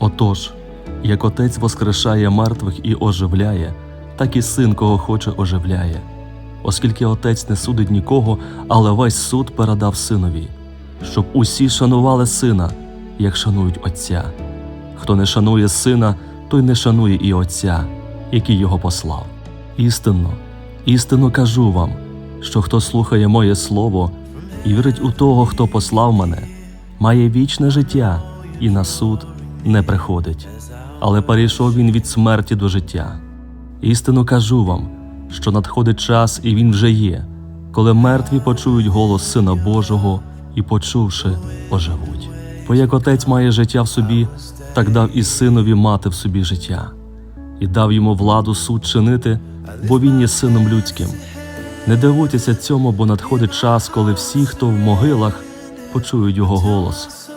Отож, як отець воскрешає мертвих і оживляє, так і син, кого хоче, оживляє. Оскільки отець не судить нікого, але весь суд передав синові, щоб усі шанували сина, як шанують отця. Хто не шанує сина, той не шанує і отця, який його послав. Істинно, істинно кажу вам, що хто слухає моє слово і вірить у того, хто послав мене, має вічне життя і на суд не приходить. Але перейшов він від смерті до життя. Істину кажу вам, що надходить час, і він вже є, коли мертві почують голос Сина Божого і, почувши, оживуть. Бо як отець має життя в собі, так дав і синові мати в собі життя, і дав йому владу суд чинити, бо він є сином людським. Не дивуйтеся цьому, бо надходить час, коли всі, хто в могилах, почують його голос